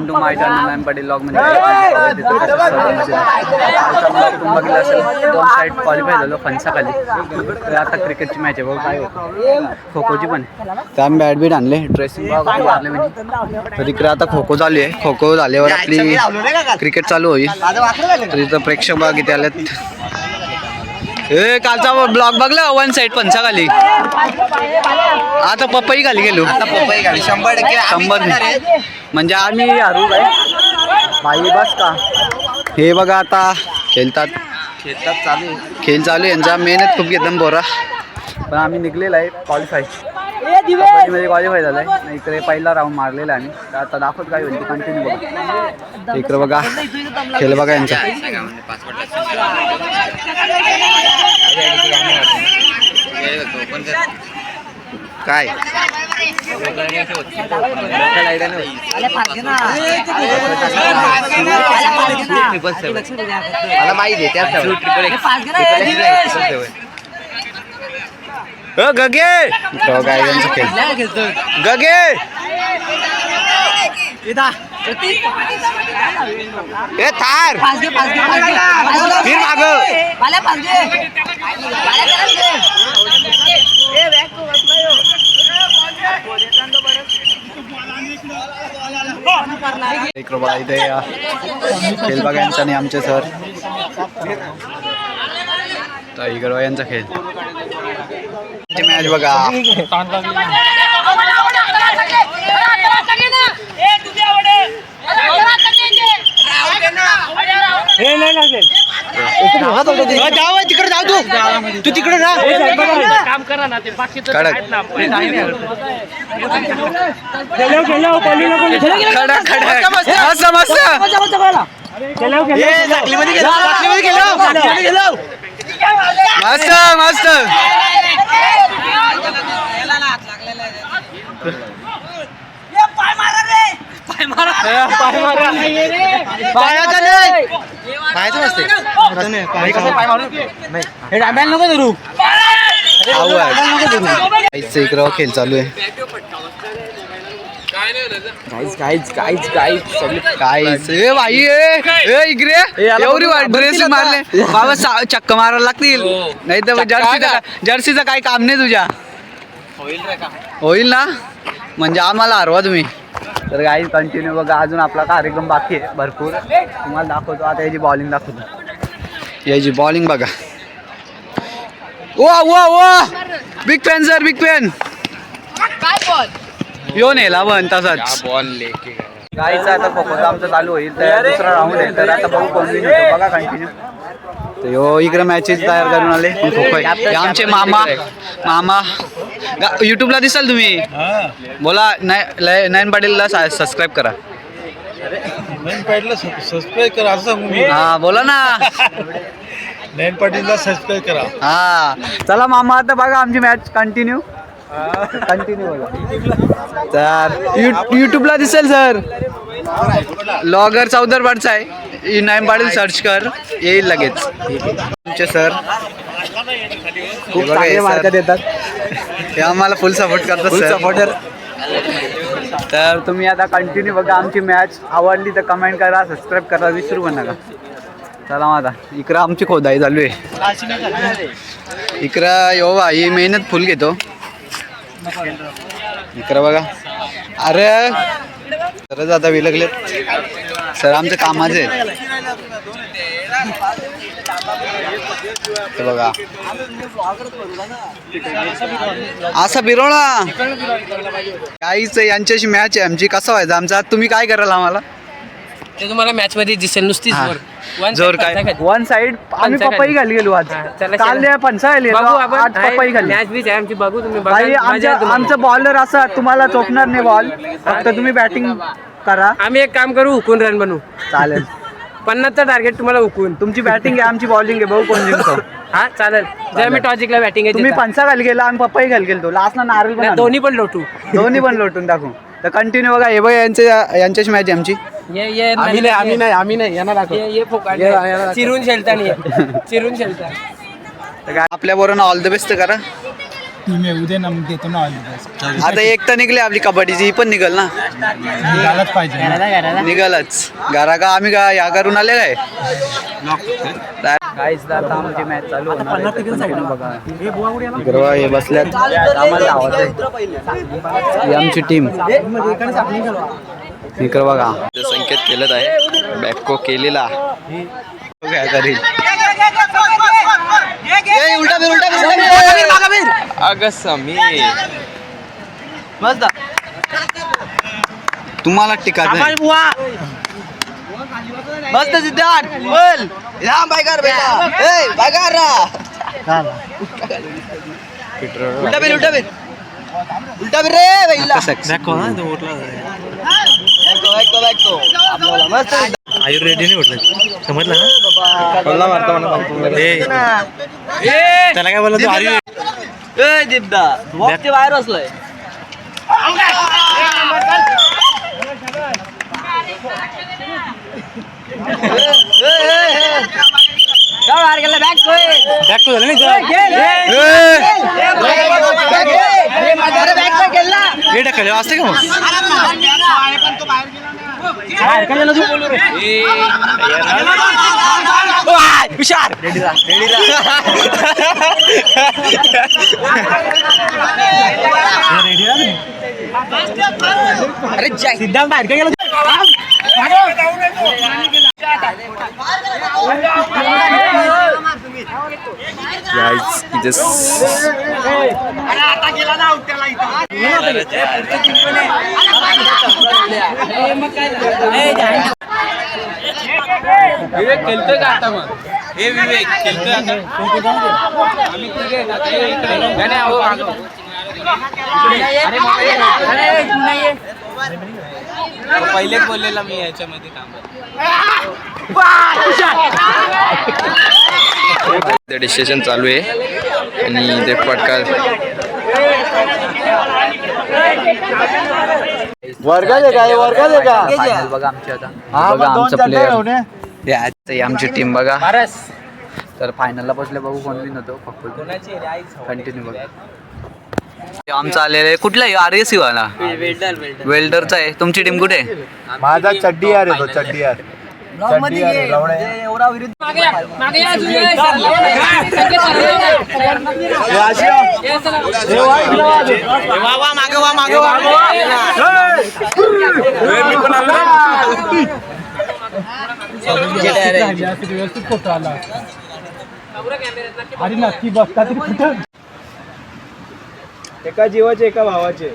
Welcome to my channel M Patil लॉगमध्ये तुम्ही बघितलं असेल दोन साईड क्वालिफाय झालो फणसाखाली. तर आता क्रिकेटची मॅच आहे बघू काय खो खोची पण तर आम्ही बॅट बीट आणले ड्रेसिंग मारले म्हणजे तर आता खो खो चालू आहे. खो खो झाल्यावर आपली क्रिकेट चालू होईल. तर इथं प्रेक्षक बघा किती आलेत. ए कालचा ब्लॉग बघला वन साईड फणसाखाली. आता पपई खाली गेलो. आता पपई गाडी शंभर टक्के. आम्ही शंभर. म्हणजे आम्ही हरू काय बाई बस का? हे बघा आता खेळतात. शेतात चालू आहे. खेळ चालू आहे. यांचा मेहनत खूप घेतात बोरा पण आम्ही निघलेला आहे क्वालिफाय कबड्डीमध्ये क्वालिफाय झालाय. आहे इकडे पहिला राऊंड मारलेला आहे आम्ही. तर आता दाखवत काय होईल कंटिन्यू बघा. इकडे बघा. खेळ बघा यांचा. काय मला माहिती गगे खेळ गगे ए थार फिर माग इकडे बघा इथे बघा यांचा आणि आमचे सर. तर यांचा खेळ. मॅच बघा. जाऊ तिकडे जाऊ तू तिकडे जा काम करा ना ते बाकीचं कडक. आहेत ना खडा खडा मस्त मस्त. मस्त मस्त. पायाचा नाही पाहायचं नसते काहीच इकडं खेळ चालू आहे. काहीच ए बाई ए ए, इकडे. एवढी ड्रेस मारले. बाबा चक्क मारायला लागतील. नाही तर जर्सीचा जर्सीचं काही काम नाही तुझ्या. होईल ना? म्हणजे आम्हाला हरवा तुम्ही. तर काही कंटिन्यू बघा. अजून आपला कार्यक्रम बाकी आहे भरपूर. तुम्हाला दाखवतो. आता याची बॉलिंग दाखवतो. याची बॉलिंग बघा. वा वा वा. Big fan sir big fan येऊन येला पण तसाच. गाईचा आता फोकस आमचं चालू होईल तर दुसरा राऊंड आहे तर आता बघू कोण बघा कंटिन्यू यो इकडे मॅचेस तयार करून आले. हे आमचे मामा मामा. युट्यूबला दिसाल तुम्ही? बोला नय- नयन पाटीलला सबस्क्राईब करा. नयन पाटीलला सबस्क्राईब करा असं सांगू मी. हा बोला ना. नयन पाटीलला सबस्क्राईब करा. हा. चला मामा आता बघा आमची मॅच कंटिन्यू कंटिन्यू बघा तर यू युट्यूबला दिसेल सर लॉगर चौदर पाडचा आहे नाईम पाटील सर्च कर. येईल लगेच. तुमचे सर खूप चांगले मार्क देतात. हे आम्हाला फुल सपोर्ट करतात फुल सपोर्टर तर तुम्ही आता कंटिन्यू बघा आमची मॅच आवडली तर कमेंट करा सबस्क्राईब करा विसरू पण नका. चला मग आता. इकडं आमची खोदाई चालू आहे. इकडं यो बा ही मेहनत फुल घेतो. इकडं बघा. अरे! सरच आता विलगले सर आमचं कामाचे आहे हे बघा. असा बिरोळा. काहीच यांच्याशी मॅच आहे आमची. कसं व्हायचं आमचा? तुम्ही काय कराल आम्हाला? ते तुम्हाला मॅच मध्ये दिसेल नुसतीच हा. जोर. काय. वन साइड आम्ही. पपई घाली गेलो आज. चला, काल चला. पंचा आली. बघू आपण. आज पपई घाली. मॅच बीच आहे आमची. बघू तुम्ही. बघा. मजा आमच्या आहे तुम्हाला. आमचं बॉलर असं तुम्हाला चोपणार नाही बॉल फक्त तुम्ही बॅटिंग करा. आम्ही एक काम करू हुकून रन बनवू चालेल. पन्नासचं टार्गेट तुम्हाला हुकून. तुमची बॅटिंग आहे आमची बॉलिंग आहे भाऊ कोण जिंकतो. हा चालेल. जर मी टॉस जिंकला बॅटिंग आहे तुम्ही. पंचा घाली गेला आम्ही पपई घाल गेलो लास्टला नारळ पण आणू. दोन्ही पण लोटू. दोन्ही पण लोटून टाकू. तर कंटिन्यू बघा हे बघा यांचे यांच्याशी मॅच आहे आमची. ये ये आम्ही नाही आम्ही नाही आम्ही नाही यांना दाखव. ये ये फोकाट ये- ये- चिरून शेलता नाही. चिरून शेलता. तर काय आपल्या बरोबर ऑल द बेस्ट करा. टीम आहे उद्या ना मग देतो ना ऑल आता एक तर निघली आपली कबड्डीची ही पण निघल ना पाहिजे ना. निघालच घरा का आम्ही का या करून आले काय काहीच आता आमची मॅच चालू होणार आहे. बघा हे बसल्यात आम्हाला आवाज आहे. ही आमची टीम इकडं बघा संकेत केलं आहे बॅको केलेला काय करील उलटा फिर उलटा फिर उलटा फिर मागा फिर अगं समीर। मस्त तुम्हाला आहे. मस्त सिद्धार्थ बोल। या बायकार बेटा ए बायकार रा. उलटा फिर उलटा फिर। उलटा फिर रे बैला बॅको बॅको बॅको आपल्याला मस्त आयुर्वेदी नाही म्हटलं. समजलं ना? त्याला काय बोलतो आयुर्वेद ए दीपदा बॉक्सच्या बाहेर बसलाय. गेला बॅग हुशार अरे जय सिद्धांत बाहेर काय गेला विवेक खेळतोय का आता मग? हे विवेक खेळतोय आता. आम्ही तिघे ना, ते इकडे. नाही, नाही, अहो, मागं. अरे, पहिलेच बोललेला मी याच्यामध्ये काम डिस्कशन चालू आहे. आणि ते पटका वर्गात आहे काय का? बघा आमची आता. बघा आमचं प्लेअर हे आमची टीम बघा. तर फायनलला बसले बघू कोण विन होतो. फक्त कंटिन्यू बघा. आमचं आलेलं आहे. कुठला आहे? आर एस वाला. वेल्डरचा आहे. तुमची टीम कुठे आहे? माझा चड्डी यार आहे तो चड्डी यार चड्डी यार आहे, रवणे. मागे या, जुलै, संकेत असं व्यवस्थित फोटो आला अरे नक्की बघता तरी कुठं एका जीवाचे एका भावाचे.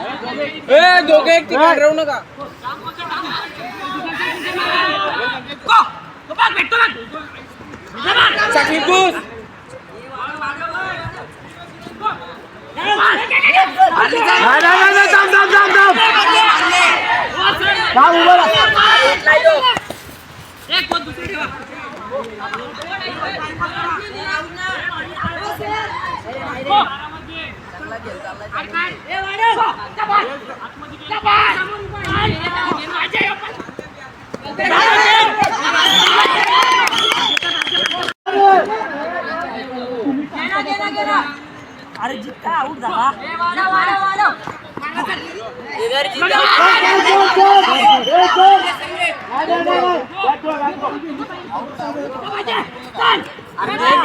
ए, दोघे एक ठिकाण राहू नका.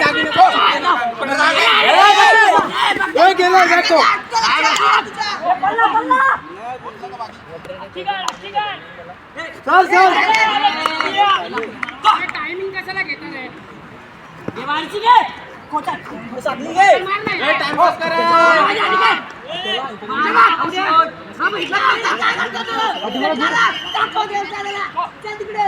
चाकरी काय केलं जातो. चल चल. टायमिंग कशाला घेता रे? देवारची घे तिकडे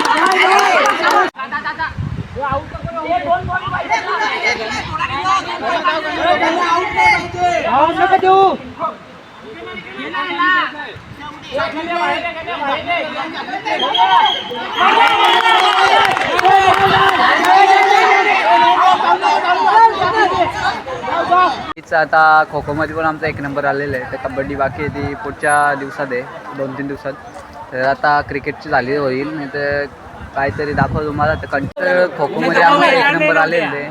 टाइमपास आता खो खोमध्ये पण आमचा एक नंबर आलेला आहे. तर कबड्डी बाकी आहे ती पुढच्या दिवसात आहे दोन तीन दिवसात. तर आता क्रिकेटची झाली होईल नाही तर काहीतरी दाखव तुम्हाला. तर कंटिन्यू खो खोमध्ये आमचा एक नंबर आलेले आहे.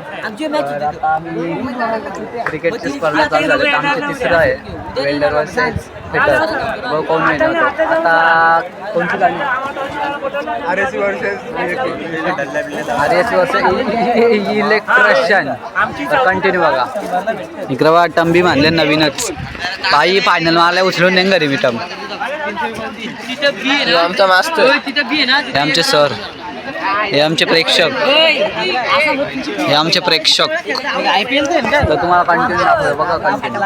तर आता आम्ही क्रिकेटची स्पर्धा चालू झाली. तर आमचं तिसरं आहे. Welder versus fitter. व कोण आता कोणती गाडी? आर एस वर्ष इलेक्ट्रिशियन. कंटिन्यू बघा. इकडं बघा टंबी मानले नवीनच. बाई फायनल मला उचलून देईन घरी मी टम आमचा मास्तर. हे आमचे सर. हे आमचे प्रेक्षक. हे आमचे प्रेक्षक. तर तुम्हाला कंटिन्यू दाखवतो. बघा कंटिन्यू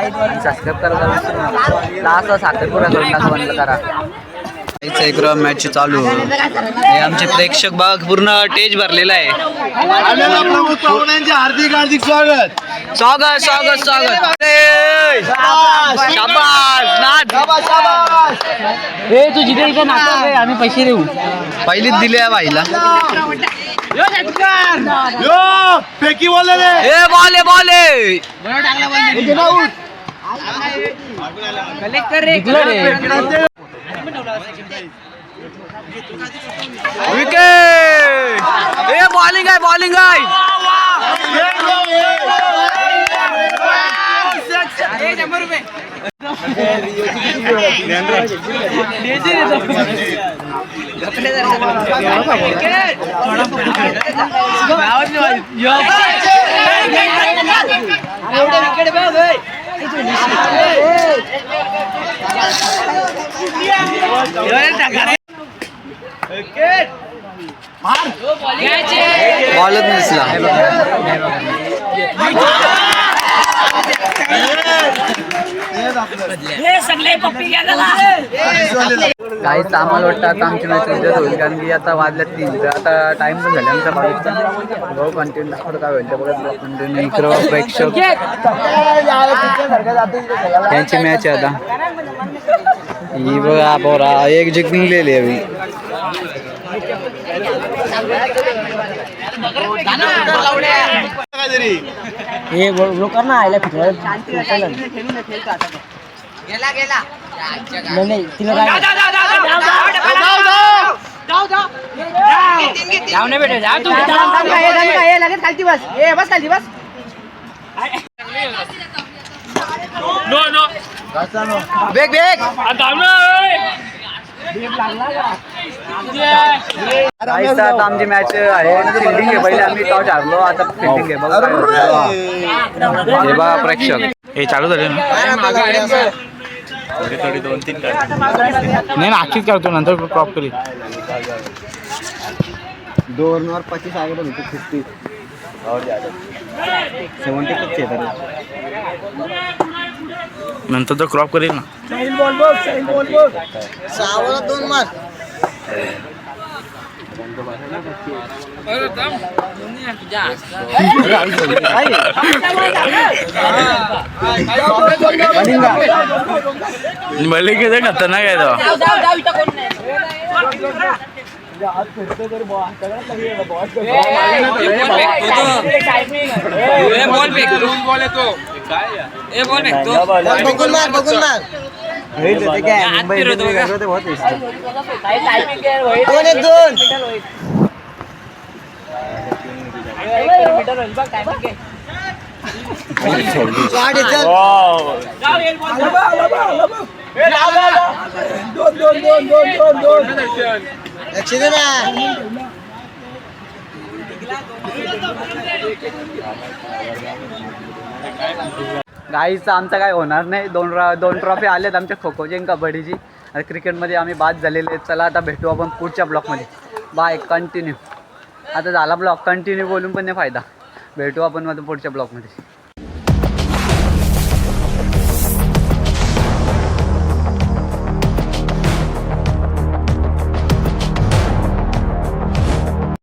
सबस्क्राईब नका असं साखरपुरा करून टाका बंद करा. एक मॅच चालू. हे आमचे प्रेक्षक बघ पूर्ण टेज भरलेला आहे. हार्दिक हार्दिक स्वागत. स्वागत स्वागत स्वागत. ए! तू जिथे इथे नाचत रे आम्ही पैसे देऊ. पहिलीच दिली आहे बाईला यो फेकी रे. ए बॉले बॉले विकेट! ए बॉलिंग आहे बॉलिंग आहे! विकेट ভারত ইসলাম काहीच आम्हाला वाटतं आता आमची मॅच रिझल्ट होईल कारण की आता वाजल्यात तीन. तर आता टाइम पण झाला आमचा बावीसचा भाऊ कंटिन्यू दाखवतो काय होईल बघत कंटिन्यू इकडं प्रेक्षक. त्यांची मॅच आहे आता. ही बघा पोरा एक जिंकलेली आहे मी हे ना आयला फिरवायला नाही नाही तिला काय जाऊ नाही तू लगेच खालती बस ए बस खालती बस बेग बेग काहीच आता आमची मॅच आहे. फिल्डिंग आहे पहिले आम्ही टॉच हारलो आता फिल्डिंग आहे. बघा प्रेक्षक. हे चालू झाले ना? थोडी थोडी दोन तीन नाही ना अख्खीच करतो नंतर क्रॉप करी दोन और पच्चीस आगे बढ़ फिफ्टी और ज्यादा सेवेंटी तक चाहिए नंतर तर क्रॉप करील ना. मलिक खतरनाक आहे तो. जाऊ जाऊ इथं कोण नाही बॉल फेक बॉल येतो ए बॉल फेकतो बघून मार बघून मार. काय बहुत दिसतं. काही timing आहे, होईल. दोन आहेत दोन. लक्ष दे ना गाईचं आमचं काय होणार नाही. दोन रा दोन ट्रॉफी आल्यात आमच्या खो खोची आणि कबड्डीची. आणि क्रिकेटमध्ये आम्ही बाद झालेले आहेत. चला आता भेटू आपण पुढच्या ब्लॉकमध्ये. बाय कंटिन्यू आता झाला ब्लॉक. कंटिन्यू बोलून पण नाही फायदा. भेटू आपण मग पुढच्या ब्लॉकमध्ये.